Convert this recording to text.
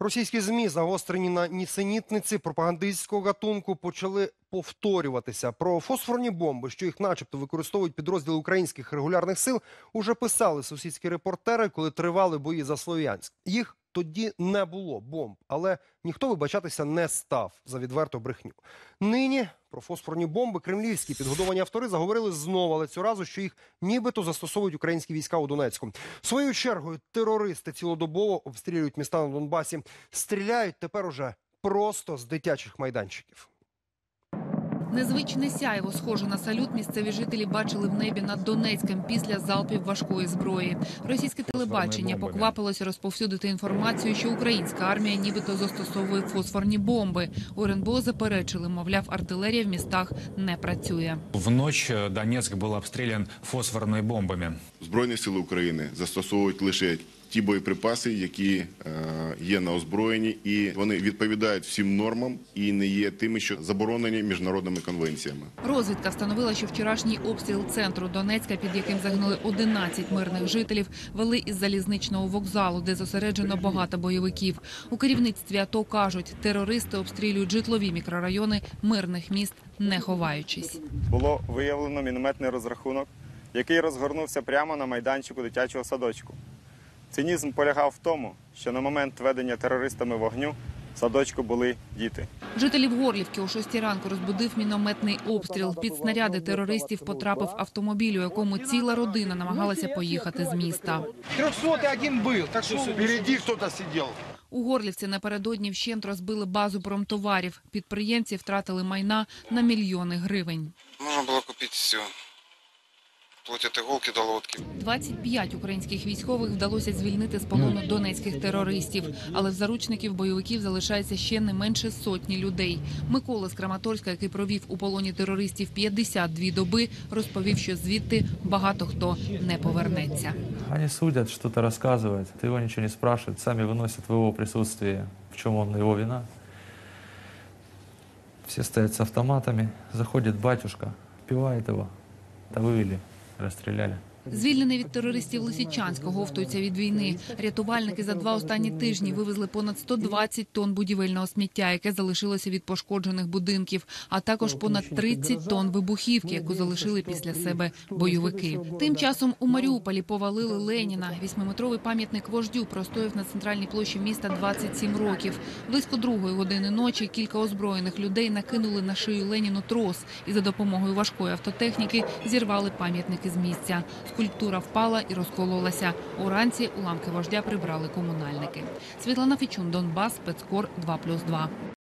Російські змі, загострені на нісенітниці пропагандистського гатунку, почали повторюватися. Про фосфорні бомби, що їх начебто використовують підрозділи українських регулярних сил, уже писали сусідські репортери, коли тривали бої за Слов'янськ. Їх тоді не було бомб, але ніхто вибачатися не став за відверту брехню. Нині про фосфорні бомби кремлівські підгодовані автори заговорили знову, але цього разу, що їх нібито застосовують українські війська у Донецьку. Своєю чергою терористи цілодобово обстрілюють міста на Донбасі. Стріляють тепер уже просто з дитячих майданчиків. Незвичне сяйво, схоже на салют, місцеві жителі бачили в небі над Донецьком після залпів важкої зброї. Російське телебачення поквапилося розповсюдити інформацію, що українська армія нібито застосовує фосфорні бомби. У РНБО заперечили, мовляв, артилерія в містах не працює. В ночь э, Донецк был обстрелян фосфорными бомбами. Збройні сили України застосовують лише ті боєприпаси, які е, є на озброєнні, і вони відповідають всім нормам і не є тими, що заборонені міжнародними конвенціями. Розвідка встановила, що вчорашній обстріл центру Донецька, під яким загинули 11 мирних жителів, вели із залізничного вокзалу, де зосереджено багато бойовиків. У керівництві АТО кажуть, терористи обстрілюють житлові мікрорайони мирних міст, не ховаючись. було виявлено мінометний розрахунок, який розгорнувся прямо на майданчику дитячого садочку. Цинізм полягав в тому, що на момент ведення терористами вогню в садочку були діти. Жителів Горлівки о 6 ранку розбудив мінометний обстріл. Під снаряди терористів потрапив автомобіль, у якому ціла родина намагалася поїхати з міста. Трехсотый один был. Так что Впереди кто-то сидел. У Горлівці напередодні вщент розбили базу промтоварів. Підприємці втратили майна на мільйони гривень. Можно было купить все. Вплоть от иголки до лодки. 25 українських військових вдалося звільнити з полону донецьких терористів, але в заручників бойовиків залишається ще не менше сотні людей. Микола з Краматорська, який провів у полоні терористів 52 доби, розповів, що звідти багато хто не повернеться. Они судят, что-то рассказывают, ты его ничего не спрашивают, сами выносят в его присутствии, в чем он его вина. Все стоят с автоматами, заходит батюшка, впивает его, да вывели, расстреляли. Звільнений від терористів Лисичанськ оговтується від війни. Рятувальники за два останні тижні вивезли понад 120 тонн будівельного сміття, яке залишилося від пошкоджених будинків, а також понад 30 тонн вибухівки, яку залишили після себе бойовики. Тим часом у Маріуполі повалили Леніна. Вісьмиметровий пам'ятник вождю простояв на центральній площі міста 27 років. Близько другої години ночі кілька озброєних людей накинули на шию Леніну трос і за допомогою важкої автотехніки зірвали пам'ятники з місця. Скульптура впала і розкололася. Уранці уламки вождя прибрали комунальники. Світлана Фічун, Донбас, спецкор 2+,2.